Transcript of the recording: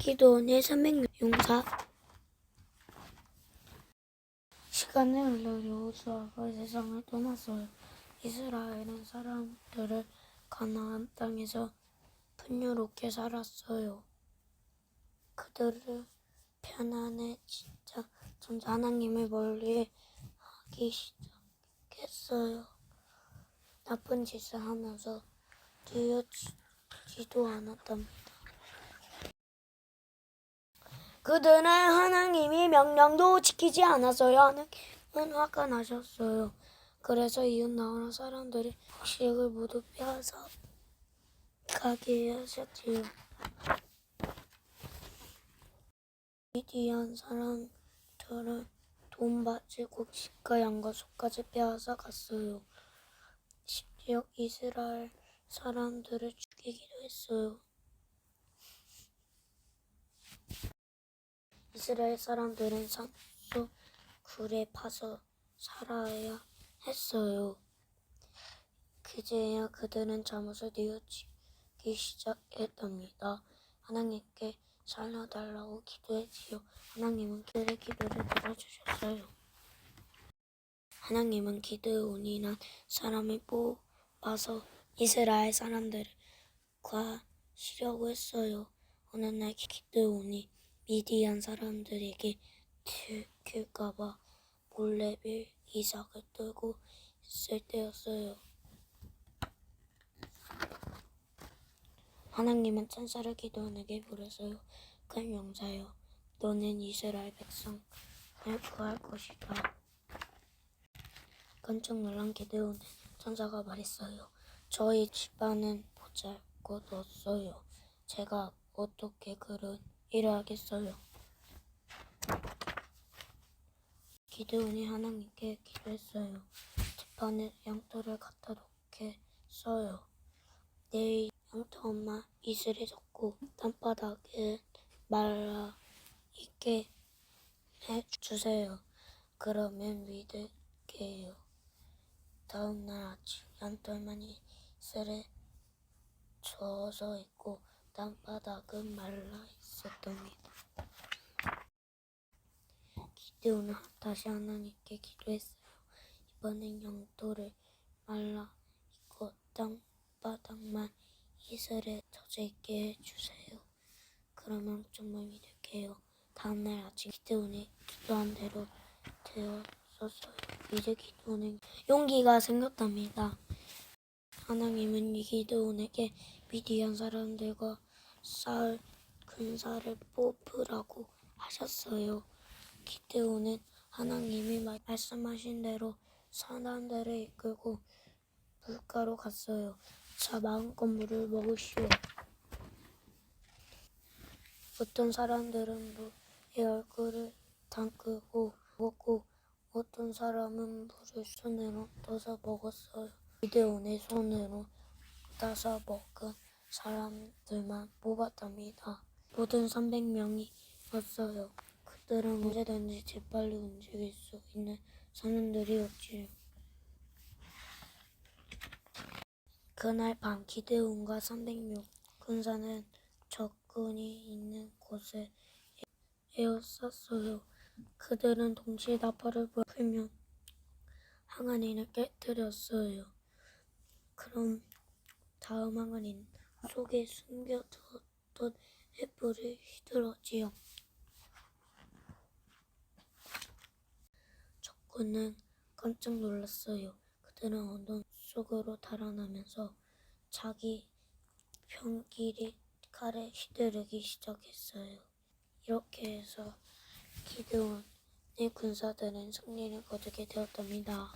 기도원의 300명 용사 시간을 흘러 여호수아가 세상을 떠났어요. 이스라엘은 사람들을 가나안 땅에서 풍요롭게 살았어요. 그들을 편안해 진짜 점점 하나님을 멀리 하기 시작했어요. 나쁜 짓을 하면서 뒤어지도 않았답니다. 그들은 하나님이 명령도 지키지 않았어요. 하나님은 화가 나셨어요. 그래서 이웃 나라 사람들이 식을 모두 빼앗아 가게 하셨지요. 미디안 사람들은 돈 바치고 집과 양과 소까지 빼앗아 갔어요. 심지어 이스라엘 사람들을 죽이기도 했어요. 이스라엘 사람들은 산소 굴에 파서 살아야 했어요. 그제야 그들은 잠에서 뉘어지기 시작했답니다. 하나님께 살려달라고 기도했지요. 하나님은 그들의 기도를 들어주셨어요. 하나님은 기드온이란 사람을 뽑아서 이스라엘 사람들을 과시려고 했어요. 어느 날 기드온이 미디안 사람들에게 들킬까봐 몰래 빌 이삭을 들고 있을 때였어요. 하나님은 천사를 기도원에게 부르서요. 큰 용사여, 너는 이스라엘 백성을 구할 것이다. 깜짝 놀란 기드온은 천사가 말했어요. 저희 집안은 보잘 것 없어요. 제가 어떻게 그런 일을 하겠어요? 기드온이 하나님께 기도했어요. 집안에 양털을 갖다 놓겠어요. 내일 양털 엄마 이슬에 젖고 땅바닥에 말라 있게 해주세요. 그러면 믿을게요. 다음 날 아침 양털만 이슬에 젖어 있고 땅바닥은 말라 있었답니다. 기드온은 다시 하나님께 기도했어요. 이번엔 영토를 말라 있고 땅바닥만 이슬에 젖어 있게 해주세요. 그러면 정말 믿을게요. 다음날 아침 기드온이 기도한 대로 되었었어요. 이제 기드온은 용기가 생겼답니다. 하나님은 이 기드온에게 미디안 사람들과 싸울 군사를 뽑으라고 하셨어요. 기드온은 하나님이 말씀하신 대로 사람들을 이끌고 물가로 갔어요. 자, 마음껏 물을 먹으시오. 어떤 사람들은 물에 얼굴을 담그고 먹고 어떤 사람은 물을 손으로 떠서 먹었어요. 기드온의 손으로 따서 먹은 사람들만 뽑았답니다. 모든 300명이었어요. 그들은 언제든지 재빨리 움직일 수 있는 사람들이었지요. 그날 밤 기드온과 300명 군사는 적군이 있는 곳에 에워쌌어요. 그들은 동시에 나팔을 불며 항아리를 깨뜨렸어요. 그럼 다음 항아리 속에 숨겨두었던 횃불을 휘둘렀지요. 적군은 깜짝 놀랐어요. 그들은 어둠 속으로 달아나면서 자기 병길이 칼에 휘두르기 시작했어요. 이렇게 해서 기드온의 군사들은 승리를 거두게 되었답니다.